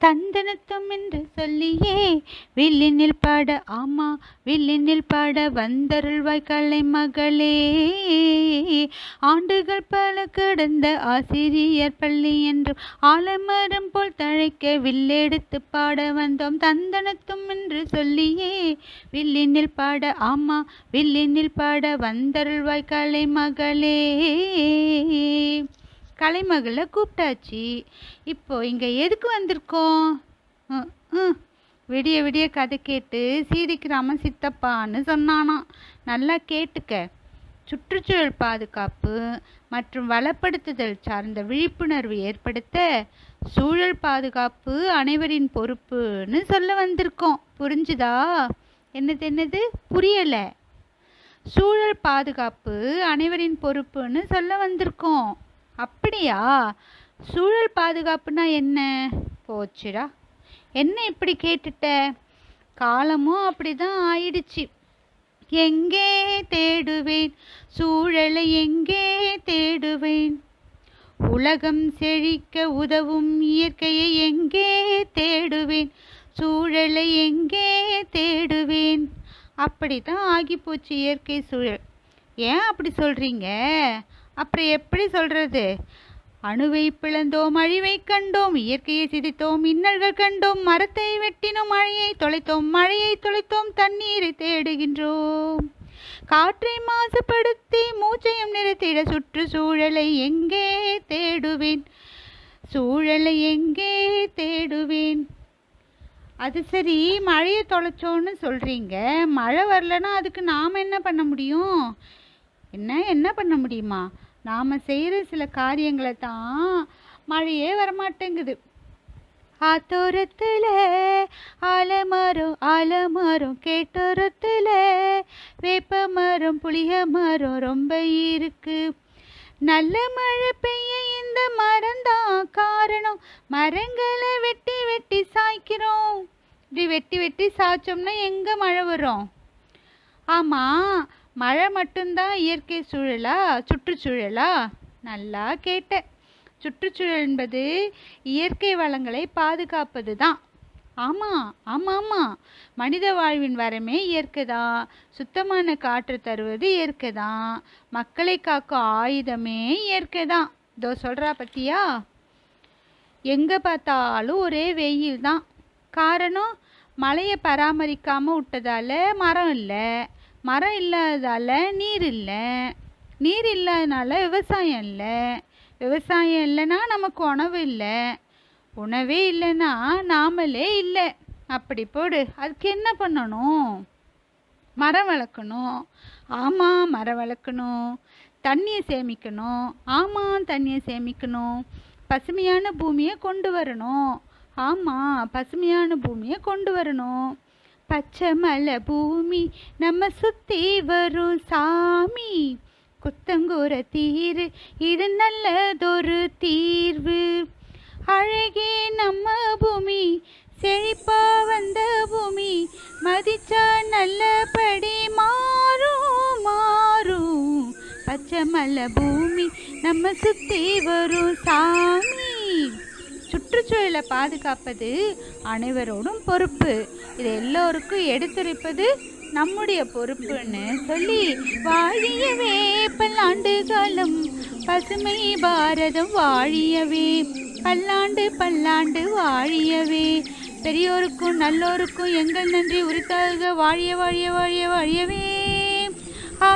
தந்தனத்தும் என்று சொல்லியே. வில்லினில் பாட ஆமா வில்லினில் பாட வந்தருள்வாய் கலை மகளே. ஆண்டுகள் பல கடந்த ஆசிரியர் பள்ளி என்றும் ஆலமரம் போல் தழைக்க வில்லெடுத்து பாட வந்தோம். தந்தனத்தும் என்று சொல்லியே. வில்லினில் பாட ஆமா வில்லினில் பாட வந்தருள்வாய் கலை மகளே. கலைமகளை கூப்பிட்டாச்சு. இப்போ இங்கே எதுக்கு வந்திருக்கோம்? ம், ம். விடிய விடிய கதை கேட்டு சீரிக்கிராம சித்தப்பான்னு சொன்னானாம் நல்லா கேட்டுக்க. சுற்றுச்சூழல் பாதுகாப்பு மற்றும் வளப்படுத்துதல் சார்ந்த விழிப்புணர்வு ஏற்படுத்த சூழல் பாதுகாப்பு அனைவரின் பொறுப்புன்னு சொல்ல வந்திருக்கோம். புரிஞ்சுதா? என்னது என்னது? புரியலை. சூழல் பாதுகாப்பு அனைவரின் பொறுப்புன்னு சொல்ல வந்திருக்கோம். அப்படியா? சூழல் பாதுகாப்புனா என்ன? போச்சுடா. என்ன இப்படி கேட்டுட்ட? காலமும் அப்படிதான் ஆயிடுச்சு. எங்கே தேடுவேன்? சூழலை எங்கே தேடுவேன்? உலகம் செழிக்க உதவும் இயற்கையை எங்கே தேடுவேன்? சூழலை எங்கே தேடுவேன்? அப்படிதான் ஆகிப்போச்சு இயற்கை சூழல். ஏன் அப்படி சொல்கிறீங்க அப்புறம் எப்படி சொல்கிறது அணுவை பிளந்தோம் அழிவை கண்டோம் இயற்கையை சிதைத்தோம் இன்னல்கள் கண்டோம் மரத்தை வெட்டினோம் மழையை தொலைத்தோம் மழையை தொலைத்தோம் தண்ணீரை தேடுகின்றோம். காற்றை மாசுபடுத்தி மூச்சையும் நிறுத்திட சுற்றுச்சூழலை எங்கே தேடுவேன்? சூழலை எங்கே தேடுவேன்? அது சரி மழையை தொலைச்சோன்னு சொல்கிறீங்க மழை வரலன்னா அதுக்கு நாம் என்ன பண்ண முடியும்? என்ன என்ன பண்ண முடியுமா? நாம் செய்கிற சில காரியங்களை தான் மழையே வரமாட்டேங்குது. ஆத்தோரத்தில் ஆலமரம் ஆலமரம் கேட்டோரத்தில் வேப்ப மரம் புளிய மரம் ரொம்ப இருக்கு. நல்ல மழை பெய்ய இந்த மரம்தான் காரணம். மரங்களை வெட்டி வெட்டி சாய்க்கிறோம். இப்படி வெட்டி வெட்டி சாய்ச்சோம்னா எங்கே மழை வரும்? ஆமாம் மழை மட்டும்தான் இயற்கை சூழலா? சுற்றுச்சூழலா? நல்லா கேட்ட சுற்றுச்சூழல் என்பது இயற்கை வளங்களை பாதுகாப்பது தான் ஆமாம் ஆமாம் ஆமாம் மனித வாழ்வின் வரமே இயற்கை தான் சுத்தமான காற்று தருவது இயற்கை தான் மக்களை காக்கும் ஆயுதமே இயற்கை தான் இதோ சொல்கிறா பத்தியா? எங்கே பார்த்தாலும் ஒரே வெயில் தான் காரணம் மழையை பராமரிக்காமல் விட்டதால மரம் இல்லை. மரம் இல்லாததால் நீர் இல்லை. நீர் இல்லாதனால விவசாயம் இல்லை. விவசாயம் இல்லைன்னா நமக்கு உணவு இல்லை. உணவே இல்லைன்னா நாமளே இல்லை. அப்படி போடு. அதுக்கு என்ன பண்ணணும்? மரம் வளர்க்கணும். ஆமாம் மரம் வளர்க்கணும். தண்ணியை சேமிக்கணும். ஆமாம் தண்ணியை சேமிக்கணும். பசுமையான பூமியை கொண்டு வரணும். ஆமாம் பசுமையான பூமியை கொண்டு வரணும். பச்சைமலை பூமி நம்ம சுத்தி வரும் சாமி. குத்தங்கூர தீர் இது நல்லதொரு தீர்வு. அழகே நம்ம பூமி செழிப்பா வந்த பூமி மதிச்சா நல்லபடி மாறும் மாறும். பச்சை மலை பூமி நம்ம சுத்தி வரும் சாமி. சுற்றுச்சூழலை பாதுகாப்பது அனைவரோடும் பொறுப்பு. இது எல்லோருக்கும் எடுத்துரைப்பது நம்முடைய பொறுப்புன்னு சொல்லி வாழியவே பல்லாண்டு காலம் பசுமை பாரதம் வாழியவே. பல்லாண்டு பல்லாண்டு வாழியவே. பெரியோருக்கும் நல்லோருக்கும் எங்கள் நன்றி உரித்தாக வாழிய வாழிய வாழிய வாழியவே. ஆ